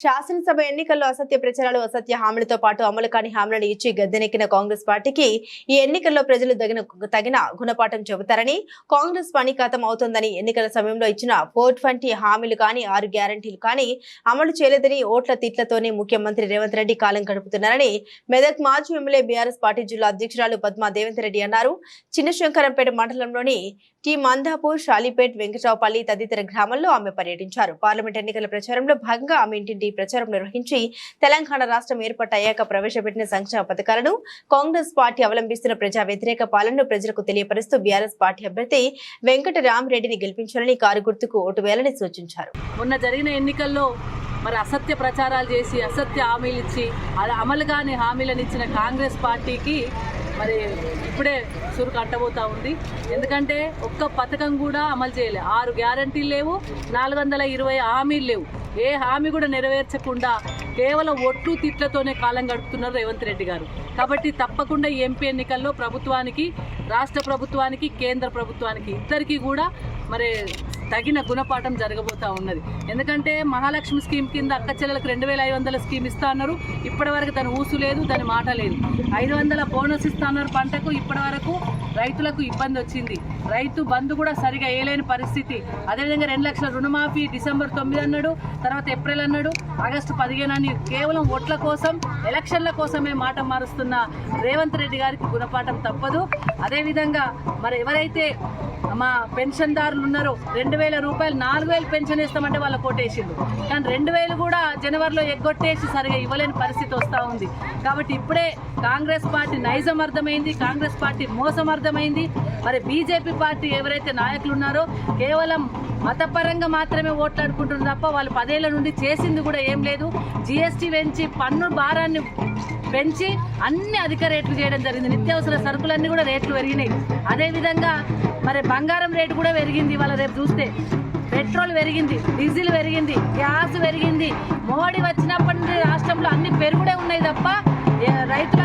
శాసనసభ ఎన్నికల్లో అసత్య ప్రచారాలు అసత్య హామీలతో పాటు అమలు కాని హామీలను ఇచ్చి గద్దెనెక్కిన కాంగ్రెస్ పార్టీకి ఈ ఎన్నికల్లో ప్రజలు తగిన తగిన గుణపాఠం చెబుతారని కాంగ్రెస్ పనిఖాతం అవుతోందని ఎన్నికల సమయంలో ఇచ్చిన ఫోర్ ట్వంటీ హామీలు కానీ ఆరు గ్యారంటీలు కానీ అమలు చేయలేదని ఓట్ల తిట్లతోనే ముఖ్యమంత్రి రేవంత్ రెడ్డి కాలం గడుపుతున్నారని మెదక్ మాజీ ఎమ్మెల్యే బీఆర్ఎస్ పార్టీ జిల్లా అధ్యక్షురాలు పద్మా దేవేందర్ రెడ్డి అన్నారు. చిన్నశంకరంపేట మండలంలోని టి. మందాపూర్ షాలిపేట్ వెంకటరావుపల్లి తదితర గ్రామాల్లో ఆమె పర్యటించారు. పార్లమెంట్ ఎన్నికల ప్రచారంలో భాగంగా ఆమె ఇంటింటి ప్రచారం నిర్వహించి తెలంగాణ రాష్ట్రం ఏర్పాటయ్యాక ప్రవేశపెట్టిన సంక్షేమ పథకాలను కాంగ్రెస్ పార్టీ అవలంబిస్తున్న ప్రజా వ్యతిరేక పాలనను ప్రజలకు తెలియపరుస్తూ బీఆర్ఎస్ పార్టీ అభ్యర్థి వెంకట రామరెడ్డిని గెలిపించాలని కారు గుర్తుకు ఓటు వేయాలని సూచించారు. మొన్న జరిగిన ఎన్నికల్లో మరి అసత్య ప్రచారాలు చేసి అసత్య హామీలు ఇచ్చి అలా అమలు కాని హామీలను ఇచ్చిన కాంగ్రెస్ పార్టీకి మరి ఇప్పుడే సురుకు అంటబోతా ఉంది. ఎందుకంటే ఒక్క పథకం కూడా అమలు చేయలేదు ఆరు గ్యారంటీలు లేవు నాలుగు వందల ఇరవై హామీలు లేవు. ఏ హామీ కూడా నెరవేర్చకుండా కేవలం ఒట్టు తిట్లతోనే కాలం గడుపుతున్నారు రేవంత్ రెడ్డి గారు. కాబట్టి తప్పకుండా ఎంపీ ఎన్నికల్లో ప్రభుత్వానికి రాష్ట్ర ప్రభుత్వానికి కేంద్ర ప్రభుత్వానికి ఇద్దరికీ కూడా మరి తగిన గుణపాఠం జరగబోతా ఉన్నది. ఎందుకంటే మహాలక్ష్మి స్కీమ్ కింద అక్క చెల్లెలకు రెండు వేల ఐదు వందల స్కీమ్ ఇస్తా అన్నారు. ఇప్పటివరకు దాని ఊసు లేదు దాని మాట లేదు. ఐదు వందల బోనస్ ఇస్తా అన్నారు పంటకు. ఇప్పటివరకు రైతులకు ఇబ్బంది వచ్చింది. రైతు బంధు కూడా సరిగా వేయలేని పరిస్థితి. అదేవిధంగా రెండు లక్షల రుణమాఫీ డిసెంబర్ తొమ్మిది అన్నాడు తర్వాత ఏప్రిల్ అన్నాడు ఆగస్టు పదిహేను అని కేవలం ఓట్ల కోసం ఎలక్షన్ల కోసమే మాట మారుస్తున్న రేవంత్ రెడ్డి గారికి గుణపాఠం తప్పదు. అదేవిధంగా మరి ఎవరైతే మా పెన్షన్దారులు ఉన్నారో రెండు వేల రూపాయలు నాలుగు వేలు పెన్షన్ ఇస్తామంటే వాళ్ళ కొట్టేసిండు కానీ రెండు వేలు కూడా జనవరిలో ఎగ్గొట్టేసి సరిగా ఇవ్వలేని పరిస్థితి వస్తూ ఉంది. కాబట్టి ఇప్పుడే కాంగ్రెస్ పార్టీ నైజం అర్థమైంది కాంగ్రెస్ పార్టీ మోసం అర్థమైంది మరి బీజేపీ పార్టీ ఎవరైతే నాయకులు ఉన్నారో కేవలం మతపరంగా మాత్రమే ఓట్లాడుకుంటున్నారు తప్ప వాళ్ళు పదేళ్ళ నుండి చేసింది కూడా ఏం లేదు. జిఎస్టీ పెంచి పన్ను భారాన్ని పెంచి అన్ని అధిక రేట్లు చేయడం జరిగింది. నిత్యావసర సరుకులన్నీ కూడా రేట్లు పెరిగినాయి. అదేవిధంగా మరి బంగారం రేటు కూడా పెరిగింది ఇవాళ రేపు చూస్తే. పెట్రోల్ పెరిగింది డీజిల్ పెరిగింది గ్యాస్ పెరిగింది. మోడీ వచ్చినప్పటి నుండి రాష్ట్రంలో అన్ని పెరుగుడే ఉన్నాయి తప్ప రైతు